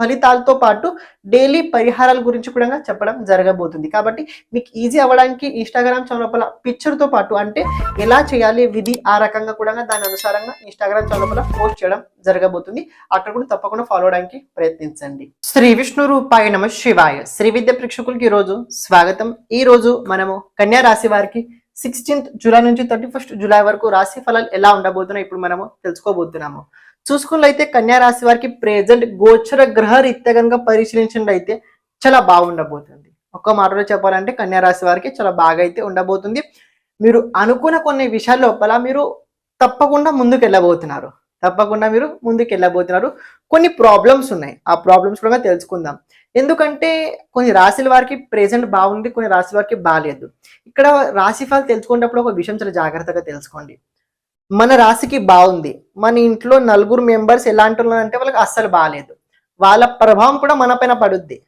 ఫలితాలతో పాటు డైలీ పరిహారాల గురించి కూడా చెప్పడం జరగబోతుంది. కాబట్టి మీకు ఈజీ అవ్వడానికి ఇన్స్టాగ్రామ్ చౌలపల పిక్చర్తో పాటు అంటే ఎలా చేయాలి విధి ఆ రకంగా కూడా దాని అనుసారంగా ఇన్స్టాగ్రామ్ చౌలపల పోస్ట్ చేయడం జరగబోతుంది. అక్కడ కూడా తప్పకుండా ఫాలో అవడానికి ప్రయత్నించండి. శ్రీ విష్ణు రూపాయ నమ శివాయ. శ్రీ విద్య ప్రేక్షకులకి ఈరోజు రోజు స్వాగతం. ఈ రోజు మనము కన్యా రాశి వారికి సిక్స్టీన్త్ జూలై నుంచి థర్టీ ఫస్ట్ జూలై వరకు రాశి ఫలాలు ఎలా ఉండబోతున్నాయి ఇప్పుడు మనము తెలుసుకోబోతున్నాము. చూసుకున్నట్లయితే కన్యా రాశి వారికి ప్రెజెంట్ గోచర గ్రహ రీత్యా కనుక పరిశీలించినట్లయితే చాలా బాగుండబోతుంది ఒక్క మాటలో చెప్పాలంటే కన్యా రాశి వారికి చాలా బాగా అయితే ఉండబోతుంది. మీరు అనుకున్న కొన్ని విషయాల లోపల మీరు తప్పకుండా ముందుకు వెళ్ళబోతున్నారు. తప్పకుండా మీరు ముందుకు వెళ్ళబోతున్నారు. కొన్ని ప్రాబ్లమ్స్ ఉన్నాయి. ఆ ప్రాబ్లమ్స్ కూడా తెలుసుకుందాం. ఎందుకంటే కొన్ని రాశుల వారికి ప్రెజెంట్ బాగుంది కొన్ని రాశుల వారికి బాగాలేదు ఇక్కడ రాశిఫలాలు తెలుసుకునేటప్పుడు ఒక విషయం చాలా జాగ్రత్తగా తెలుసుకోండి. మన రాశికి బాగుంది. మన ఇంట్లో నలుగురు మెంబర్స్ ఎలాంటి అంటే వాళ్ళకి అస్సలు బాగాలేదు వాళ్ళ ప్రభావం కూడా మన పైన పడుద్ది.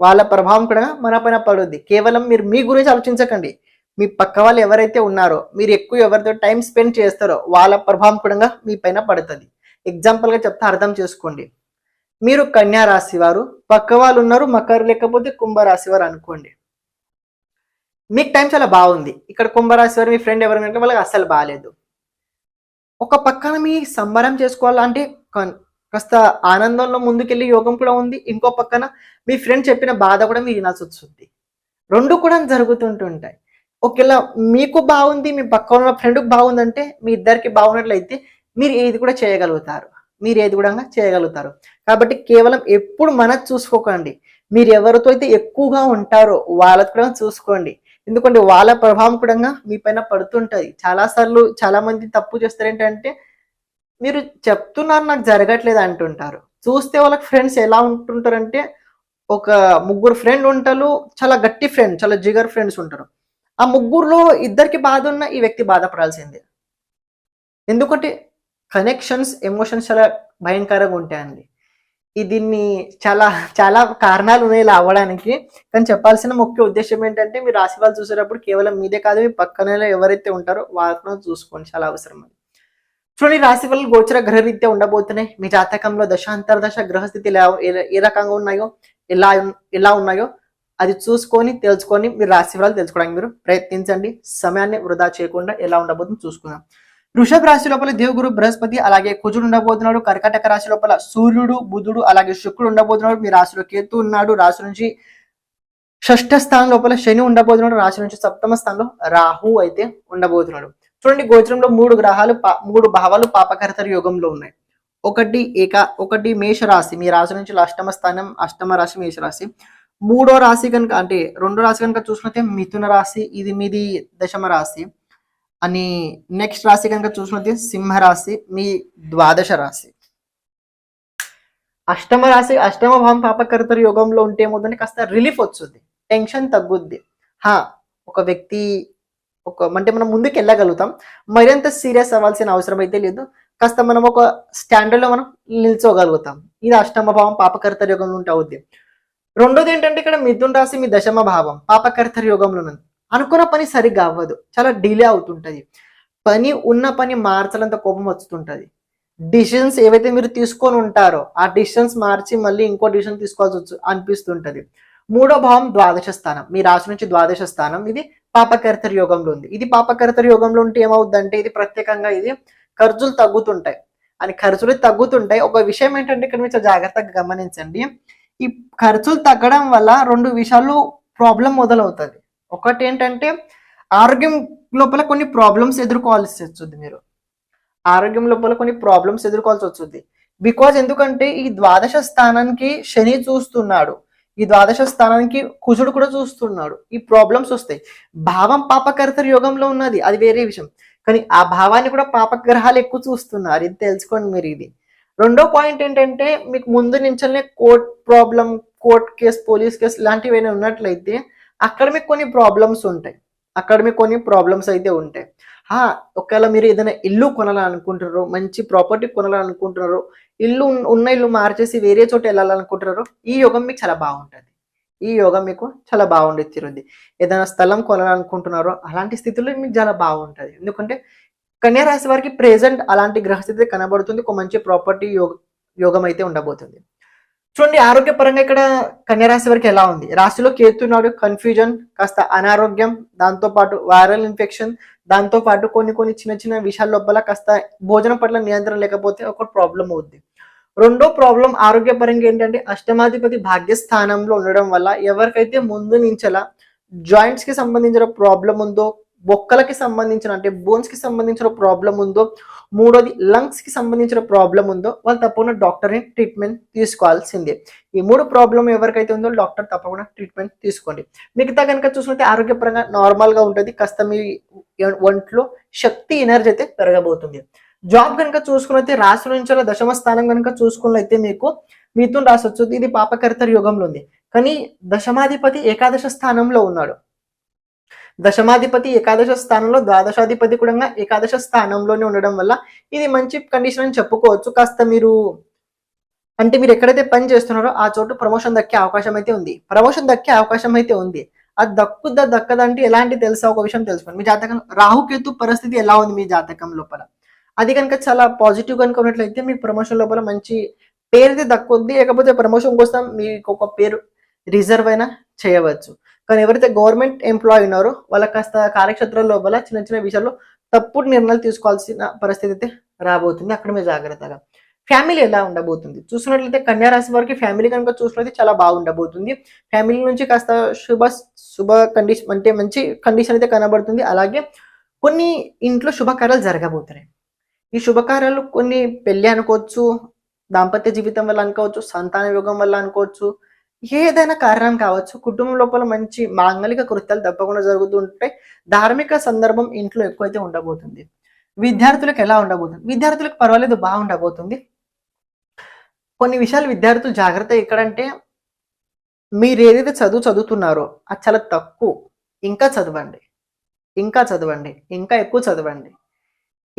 వాళ్ళ ప్రభావం కూడా మన పైన పడుద్ది. కేవలం మీరు మీ గురించి ఆలోచించకండి. మీ పక్క వాళ్ళు ఎవరైతే ఉన్నారో మీరు ఎక్కువ ఎవరితో టైం స్పెండ్ చేస్తారో వాళ్ళ ప్రభావం కూడా మీ పైన పడుతుంది. ఎగ్జాంపుల్గా చెప్తే అర్థం చేసుకోండి. మీరు కన్యా రాశి వారు పక్క వాళ్ళు ఉన్నారు మకర లేకపోతే కుంభరాశి వారు అనుకోండి. మీకు టైం చాలా బాగుంది. ఇక్కడ కుంభరాశి వారు మీ ఫ్రెండ్ ఎవరు వాళ్ళకి అస్సలు బాగాలేదు ఒక పక్కన మీ సంబరం చేసుకోవాలంటే కాస్త ఆనందంలో ముందుకెళ్ళి యోగం కూడా ఉంది. ఇంకో పక్కన మీ ఫ్రెండ్ చెప్పిన బాధ కూడా మీరు వినాల్సి వస్తుంది. రెండు కూడా జరుగుతుంటుంటాయి. ఒకవేళ మీకు బాగుంది మీ పక్కన ఉన్న ఫ్రెండ్కి బాగుందంటే మీ ఇద్దరికి బాగున్నట్లయితే మీరు ఏది కూడా చేయగలుగుతారు. మీరు ఏది కూడా చేయగలుగుతారు. కాబట్టి కేవలం ఎప్పుడు మనది చూసుకోకండి. మీరు ఎవరితో అయితే ఎక్కువగా ఉంటారో వాళ్ళతో కూడా చూసుకోండి. ఎందుకంటే వాళ్ళ ప్రభావం కూడా మీ పైన పడుతుంటది. చాలా సార్లు చాలా మంది తప్పు చేస్తారు ఏంటంటే మీరు చెప్తున్నారు నాకు జరగట్లేదు అంటుంటారు. చూస్తే వాళ్ళకి ఫ్రెండ్స్ ఎలా ఉంటుంటారంటే ఒక ముగ్గురు ఫ్రెండ్ ఉంటారు చాలా గట్టి ఫ్రెండ్ చాలా జిగర్ ఫ్రెండ్స్ ఉంటారు. ఆ ముగ్గురులో ఇద్దరికి బాధ ఉన్న ఈ వ్యక్తి బాధపడాల్సిందే. ఎందుకంటే కనెక్షన్స్ ఎమోషన్స్ చాలా భయంకరంగా ఉంటాయండి. దీన్ని చాలా చాలా కారణాలు ఉన్నాయి ఇలా అవ్వడానికి. కానీ చెప్పాల్సిన ముఖ్య ఉద్దేశం ఏంటంటే మీరు రాశి వాళ్ళు చూసేటప్పుడు కేవలం మీదే కాదు మీ పక్కన ఎవరైతే ఉంటారో వాళ్ళను చూసుకోండి. చాలా అవసరం అది. చూడండి ఈ రాశి వాళ్ళు గోచర గ్రహరీత్యా ఉండబోతున్నాయి. మీ జాతకంలో దశ అంతర్దశ గ్రహస్థితి ఎలా ఏ- ఏ రకంగా ఉన్నాయో ఎలా ఎలా ఉన్నాయో అది చూసుకొని తెలుసుకొని మీరు రాశి ఫలాలు తెలుసుకోవడానికి మీరు ప్రయత్నించండి. సమయాన్ని వృధా చేయకుండా ఎలా ఉండబోతుందో చూసుకుందాం. వృషభ రాశి లోపల దేవుగురు బృహస్పతి అలాగే కుజుడు ఉండబోతున్నాడు కర్కాటక రాశి లోపల సూర్యుడు బుధుడు అలాగే శుక్రుడు ఉండబోతున్నాడు మీ రాశిలో కేతు ఉన్నాడు రాశి నుంచి షష్ఠ స్థానం లోపల శని ఉండబోతున్నాడు రాశి నుంచి సప్తమ స్థానంలో రాహు అయితే ఉండబోతున్నాడు. చూడండి గోచరంలో మూడు గ్రహాలు పా- మూడు భావాలు పాపకర్తర యోగంలో ఉన్నాయి. ఒకటి ఏక ఒకటి మేష రాశి మీ రాశి నుంచి అష్టమ స్థానం అష్టమ రాశి మేష రాశి మూడో రాశి కనుక అంటే రెండో రాశి కనుక చూసుకుంటే మిథున రాశి ఇది మీది దశమ రాశి. అని నెక్స్ట్ రాశి కనుక చూసినది సింహ రాశి మీ ద్వాదశ రాశి. అష్టమ రాశి అష్టమ భావం పాపకర్తర యోగంలో ఉంటే ఏమవుతుంది? కాస్త రిలీఫ్ వస్తుంది. టెన్షన్ తగ్గుద్ది. హా ఒక వ్యక్తి ఒక అంటే మనం ముందుకు వెళ్ళగలుగుతాం. మరింత సీరియస్ అవ్వాల్సిన అవసరం అయితే లేదు. కాస్త మనం ఒక స్టాండర్డ్లో మనం నిల్చోగలుగుతాం. ఇది అష్టమ భావం పాపకర్తర యోగంలో ఉంటే అవుద్ది. రెండోది ఏంటంటే ఇక్కడ మిథున్ రాశి మీ దశమ భావం పాపకర్తర యోగంలో అనుకున్న పని సరిగ్గా అవ్వదు. చాలా డిలే అవుతుంటది. పని ఉన్న పని మార్చాలంత కోపం వస్తుంటది. డిసిషన్స్ ఏవైతే మీరు తీసుకొని ఉంటారో ఆ డిసిషన్స్ మార్చి మళ్ళీ ఇంకో డిసిషన్ తీసుకోవాల్సి వచ్చు అనిపిస్తుంటది. మూడో భావం ద్వాదశ స్థానం. మీ రాశి నుంచి ద్వాదశ స్థానం. ఇది పాపకర్తర యోగంలో ఉంది. ఇది పాపకర్తర యోగంలో ఉంటే ఏమవుద్దంటే ఇది ప్రత్యేకంగా ఇది ఖర్చులు తగ్గుతుంటాయి. అని ఖర్చులు తగ్గుతుంటాయి. ఒక విషయం ఏంటంటే ఇక్కడ మీరు జాగ్రత్తగా గమనించండి. ఈ ఖర్చులు తగ్గడం వల్ల రెండు విషయాలు ప్రాబ్లం మొదలవుతుంది. ఒకటి ఏంటంటే ఆరోగ్యం లోపల కొన్ని ప్రాబ్లమ్స్ ఎదుర్కోవాల్సి వస్తుంది మీరు. ఆరోగ్యం లోపల కొన్ని ప్రాబ్లమ్స్ ఎదుర్కోవాల్సి వస్తుంది. బికాజ్ ఎందుకంటే ఈ ద్వాదశ స్థానానికి శని చూస్తున్నాడు. ఈ ద్వాదశ స్థానానికి కుజుడు కూడా చూస్తున్నాడు. ఈ ప్రాబ్లమ్స్ వస్తాయి. భావం పాపకర్తర యోగంలో ఉన్నది. అది వేరే విషయం. కానీ ఆ భావాన్ని కూడా పాపగ్రహాలు ఎక్కువ చూస్తున్నారు. ఇది తెలుసుకోండి మీరు ఇది. రెండో పాయింట్ ఏంటంటే మీకు ముందు నుంచే court problem court case police case ఇలాంటివి ఏమైనా ఉన్నట్లయితే అక్కడ మీకు కొన్ని ప్రాబ్లమ్స్ ఉంటాయి. అక్కడ మీకు కొన్ని ప్రాబ్లమ్స్ అయితే ఉంటాయి. ఒకవేళ మీరు ఏదైనా ఇల్లు కొనాలనుకుంటున్నారు మంచి ప్రాపర్టీ కొనాలనుకుంటున్నారు ఇల్లు ఉన్న- ఇల్లు మార్చేసి వేరే చోట వెళ్ళాలనుకుంటున్నారు ఈ యోగం మీకు చాలా బాగుంటుంది. ఈ యోగం మీకు చాలా బాగుండి తీరుద్ది. ఏదైనా స్థలం కొనాలనుకుంటున్నారో అలాంటి స్థితిలో మీకు చాలా బాగుంటుంది. ఎందుకంటే కన్యా రాశి వారికి ప్రెజెంట్ అలాంటి గ్రహస్థితి కనబడుతుంది. ఒక మంచి ప్రాపర్టీ యోగ యోగం అయితే ఉండబోతుంది. చూడండి ఆరోగ్యపరంగా ఇక్కడ కన్యరాశి వరకు ఎలా ఉంది? రాశిలో కేతున్నాడు కన్ఫ్యూజన్ కాస్త అనారోగ్యం దాంతో పాటు వైరల్ ఇన్ఫెక్షన్ దాంతో పాటు కొన్ని కొన్ని చిన్న చిన్న విషయాల లోపల కాస్త భోజనం పట్ల నియంత్రణ లేకపోతే ఒక ప్రాబ్లం అవుద్ది. రెండో ప్రాబ్లం ఆరోగ్యపరంగా ఏంటంటే అష్టమాధిపతి భాగ్యస్థానంలో ఉండడం వల్ల ఎవరికైతే ముందు నుంచెలా జాయింట్స్కి సంబంధించిన ప్రాబ్లం ఉందో బొక్కలకి సంబంధించిన అంటే బోన్స్కి సంబంధించిన ప్రాబ్లం ఉందో మూడోది లంగ్స్కి సంబంధించిన ప్రాబ్లం ఉందో వాళ్ళు తప్పకుండా డాక్టర్ని ట్రీట్మెంట్ తీసుకోవాల్సిందే. ఈ మూడు ప్రాబ్లం ఎవరికైతే ఉందో డాక్టర్ తప్పకుండా ట్రీట్మెంట్ తీసుకోండి. మిగతా కనుక చూసుకుంటే ఆరోగ్యపరంగా నార్మల్గా ఉంటుంది కాస్త మీ ఒంట్లో శక్తి ఎనర్జీ అయితే పెరగబోతుంది. జాబ్ కనుక చూసుకున్నైతే రాశి నుంచి దశమ స్థానం కనుక చూసుకున్నట్లయితే మీకు మిథున్ రాశి ఇది పాపకర్తర యుగంలో ఉంది. కానీ దశమాధిపతి ఏకాదశ స్థానంలో ఉన్నాడు. దశమాధిపతి ఏకాదశ స్థానంలో ద్వాదశాధిపతి కూడా ఏకాదశ స్థానంలోనే ఉండడం వల్ల ఇది మంచి కండిషన్ అని చెప్పుకోవచ్చు. కాస్త మీరు అంటే మీరు ఎక్కడైతే పని చేస్తున్నారో ఆ చోటు ప్రమోషన్ దక్కే అవకాశం అయితే ఉంది. ప్రమోషన్ దక్కే అవకాశం అయితే ఉంది. అది దక్కుద్దా దక్కదంటే ఎలాంటి తెలుసా? ఒక విషయం తెలుసుకోండి. మీ జాతకం రాహుకేతు పరిస్థితి ఎలా ఉంది మీ జాతకం లోపల? అది కనుక చాలా పాజిటివ్ కనుక ఉన్నట్లయితే మీకు ప్రమోషన్ లోపల మంచి పేరు అయితే దక్కుద్ది లేకపోతే ప్రమోషన్ కోసం మీకు ఒక పేరు రిజర్వ్ అయినా చేయవచ్చు. కానీ ఎవరైతే గవర్నమెంట్ ఎంప్లాయీ ఉన్నారో వాళ్ళ కాస్త కార్యక్షేత్రం లోపల చిన్న చిన్న విషయాల్లో తప్పుడు నిర్ణయాలు తీసుకోవాల్సిన పరిస్థితి అయితే రాబోతుంది. అక్కడ మీరు జాగ్రత్తగా ఫ్యామిలీ ఎలా ఉండబోతుంది? చూసినట్లయితే కన్యా రాశి వారికి ఫ్యామిలీ కనుక చూసినట్లయితే చాలా బాగుండబోతుంది. ఫ్యామిలీ నుంచి కాస్త శుభ శుభ కండిషన్ అంటే మంచి కండిషన్ అయితే కనబడుతుంది. అలాగే కొన్ని ఇంట్లో శుభకార్యాలు జరగబోతున్నాయి. ఈ శుభకార్యాలు కొన్ని పెళ్ళి అనుకోవచ్చు దాంపత్య జీవితం వల్ల అనుకోవచ్చు సంతాన యోగం వల్ల అనుకోవచ్చు ఏదైనా కారణం కావచ్చు కుటుంబం లోపల మంచి మాంగళిక కృత్యాలు తప్పకుండా జరుగుతుంటే ధార్మిక సందర్భం ఇంట్లో ఎక్కువైతే ఉండబోతుంది. విద్యార్థులకు ఎలా ఉండబోతుంది? విద్యార్థులకు పర్వాలేదు బాగుండబోతుంది. కొన్ని విషయాలు విద్యార్థులు జాగ్రత్త ఎక్కడంటే మీరు ఏదైతే చదువు చదువుతున్నారో అది చాలా తక్కువ. ఇంకా చదవండి. ఇంకా చదవండి. ఇంకా ఎక్కువ చదవండి.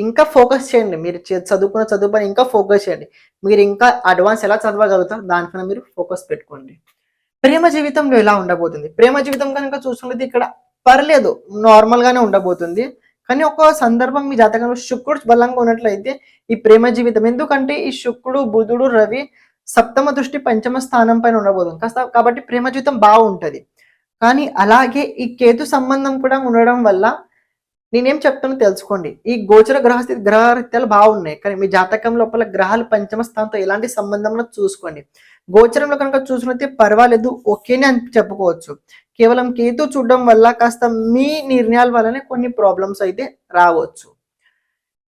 ఇంకా ఫోకస్ చేయండి. మీరు చదువుకున్న చదువు పైన ఇంకా ఫోకస్ చేయండి. మీరు ఇంకా అడ్వాన్స్ ఎలా చదవగలుగుతారు దానిపైన మీరు ఫోకస్ పెట్టుకోండి. ప్రేమ జీవితంలో ఎలా ఉండబోతుంది? ప్రేమ జీవితం కనుక చూసుకున్నది ఇక్కడ పర్లేదు నార్మల్ గానే ఉండబోతుంది. కానీ ఒక సందర్భం మీ జాతకంలో శుక్రుడు బలంగా ఉన్నట్లయితే ఈ ప్రేమ జీవితం ఎందుకంటే ఈ శుక్రుడు బుధుడు రవి సప్తమ దృష్టి పంచమ స్థానం పైన ఉండబోతుంది. కాస్త కాబట్టి ప్రేమ జీవితం బాగుంటది. కానీ అలాగే ఈ కేతు సంబంధం కూడా ఉండడం వల్ల నేనేం చెప్తానో తెలుసుకోండి. ఈ గోచర గ్రహస్థితి గ్రహరీత్యాలు బాగున్నాయి. కానీ మీ జాతకం లోపల గ్రహాలు పంచమ స్థానంతో ఎలాంటి సంబంధం చూసుకోండి. గోచరంలో కనుక చూసినట్టే పర్వాలేదు. ఓకేనే అని చెప్పుకోవచ్చు. కేవలం కేతు చూడడం వల్ల కాస్త మీ నిర్ణయాల వల్లనే కొన్ని ప్రాబ్లమ్స్ అయితే రావచ్చు.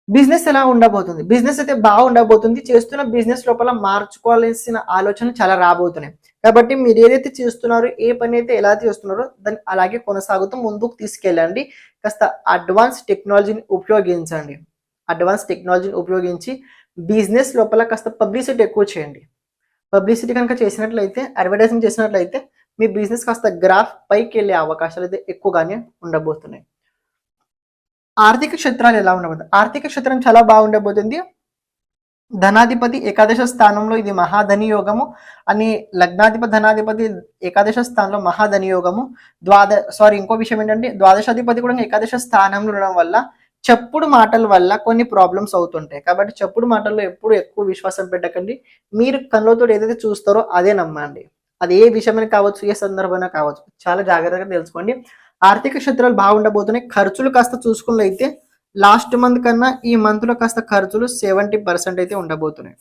బిజినెస్ ఎలా ఉండబోతుంది? బిజినెస్ అయితే బాగా ఉండబోతుంది చేస్తున్న బిజినెస్ లోపల మార్చుకోవాల్సిన ఆలోచనలు చాలా రాబోతున్నాయి. కాబట్టి మీరు ఏదైతే చేస్తున్నారో ఏ పని అయితే ఎలా చేస్తున్నారో దాన్ని అలాగే కొనసాగుతూ ముందుకు తీసుకెళ్ళండి. కాస్త అడ్వాన్స్ టెక్నాలజీని ఉపయోగించండి. అడ్వాన్స్ టెక్నాలజీని ఉపయోగించి బిజినెస్ లోపల కాస్త పబ్లిసిటీ ఎక్కువ చేయండి. పబ్లిసిటీ కనుక చేసినట్లయితే అడ్వర్టైజింగ్ చేసినట్లయితే మీ బిజినెస్ కాస్త గ్రాఫ్ పైకి వెళ్ళే అవకాశాలు అయితే ఎక్కువగానే ఉండబోతున్నాయి. ఆర్థిక క్షేత్రాలు ఎలా ఉండబోతుంది ఆర్థిక క్షేత్రం చాలా బాగుండబోతుంది. ధనాధిపతి ఏకాదశ స్థానంలో ఇది మహాధని యోగము అని లగ్నాధిపతి ధనాధిపతి ఏకాదశ స్థానంలో మహాధని యోగము ద్వాద సారీ ఇంకో విషయం ఏంటంటే ద్వాదశాధిపతి కూడా ఏకాదశ స్థానంలో ఉండడం వల్ల చెప్పుడు మాటల వల్ల కొన్ని ప్రాబ్లమ్స్ అవుతుంటాయి. కాబట్టి చెప్పుడు మాటల్లో ఎప్పుడు ఎక్కువ విశ్వాసం పెట్టకండి. మీరు కళ్ళతో ఏదైతే చూస్తారో అదే నమ్మండి. అది ఏ విషయమైనా కావచ్చు ఏ సందర్భమైన కావచ్చు. చాలా జాగ్రత్తగా తెలుసుకోండి. ఆర్థిక క్షేత్రాలు బాగుండబోతున్నాయి. ఖర్చులు కాస్త చూసుకున్నట్లయితే లాస్ట్ మంత్ కన్నా ఈ మంత్లో కాస్త ఖర్చులు సెవెంటీ పర్సెంట్ అయితే ఉండబోతున్నాయి.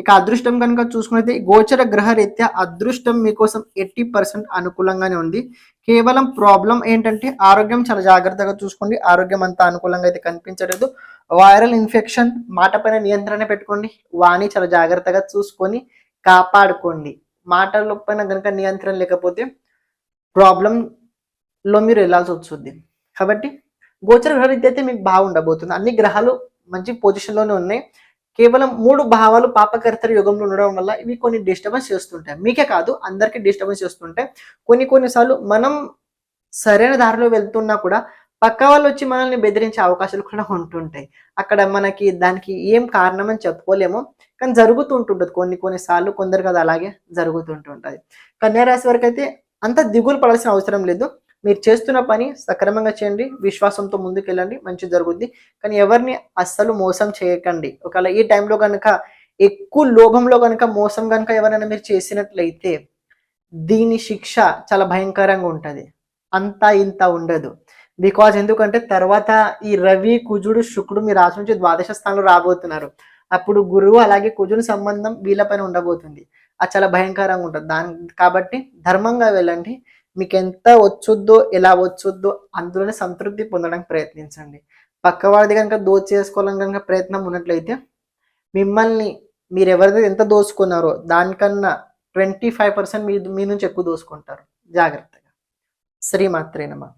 ఇక అదృష్టం కనుక చూసుకున్నైతే గోచర గ్రహ రీత్యా అదృష్టం మీకోసం ఎయిటీ పర్సెంట్ అనుకూలంగానే ఉంది. కేవలం ప్రాబ్లం ఏంటంటే ఆరోగ్యం చాలా జాగ్రత్తగా చూసుకోండి. ఆరోగ్యం అంతా అనుకూలంగా అయితే కనిపించలేదు. వైరల్ ఇన్ఫెక్షన్ మాట పైన నియంత్రణ పెట్టుకోండి. వాణి చాలా జాగ్రత్తగా చూసుకొని కాపాడుకోండి. మాటల పైన కనుక నియంత్రణ లేకపోతే ప్రాబ్లంలో మీరు వెళ్ళాల్సి వస్తుంది. కాబట్టి గోచర గ్రహ అయితే మీకు బాగుండబోతుంది అన్ని గ్రహాలు మంచి పొజిషన్లోనే ఉన్నాయి. కేవలం మూడు భావాలు పాపకర్తరి యుగంలో ఉండడం వల్ల ఇవి కొన్ని డిస్టర్బెన్స్ చేస్తుంటాయి. మీకే కాదు అందరికీ డిస్టర్బెన్స్ చేస్తుంటాయి. కొన్ని కొన్నిసార్లు మనం సరైన దారిలో వెళ్తున్నా కూడా పక్క వాళ్ళు వచ్చి మనల్ని బెదిరించే అవకాశాలు కూడా ఉంటుంటాయి. అక్కడ మనకి దానికి ఏం కారణం అని చెప్పుకోలేము. కానీ జరుగుతుంటుంటుంది. కొన్ని కొన్నిసార్లు కొందరు కదా అలాగే జరుగుతుంటుంటుంది. కన్యారాశి వరకు అయితే అంత దిగులు పడాల్సిన అవసరం లేదు. మీరు చేస్తున్న పని సక్రమంగా చేయండి విశ్వాసంతో ముందుకెళ్ళండి మంచి జరుగుద్ది. కానీ ఎవరిని అస్సలు మోసం చేయకండి. ఒకవేళ ఈ టైంలో కనుక ఎక్కువ లోభంలో కనుక మోసం కనుక ఎవరైనా మీరు చేసినట్లయితే దీని శిక్ష చాలా భయంకరంగా ఉంటుంది. అంతా ఇంత ఉండదు. బికాజ్ ఎందుకంటే తర్వాత ఈ రవి కుజుడు శుక్రుడు మీ రాశి నుంచి ద్వాదశ స్థానంలో రాబోతున్నారు. అప్పుడు గురువు అలాగే కుజుని సంబంధం వీళ్ళపైన ఉండబోతుంది. అది చాలా భయంకరంగా ఉంటుంది. దాని కాబట్టి ధర్మంగా వెళ్ళండి. మీకు ఎంత వచ్చుద్దో ఎలా వచ్చుద్దో అందులోనే సంతృప్తి పొందడానికి ప్రయత్నించండి. పక్కవాడిది కనుక దోచేసుకోవాలని కనుక ప్రయత్నం ఉన్నట్లయితే మిమ్మల్ని మీరు ఎవరిది ఎంత దోచుకున్నారో దానికన్నా ట్వంటీ ఫైవ్ పర్సెంట్ మీ మీ నుంచి ఎక్కువ దోచుకుంటారు జాగ్రత్తగా. శ్రీమాత్రేనమా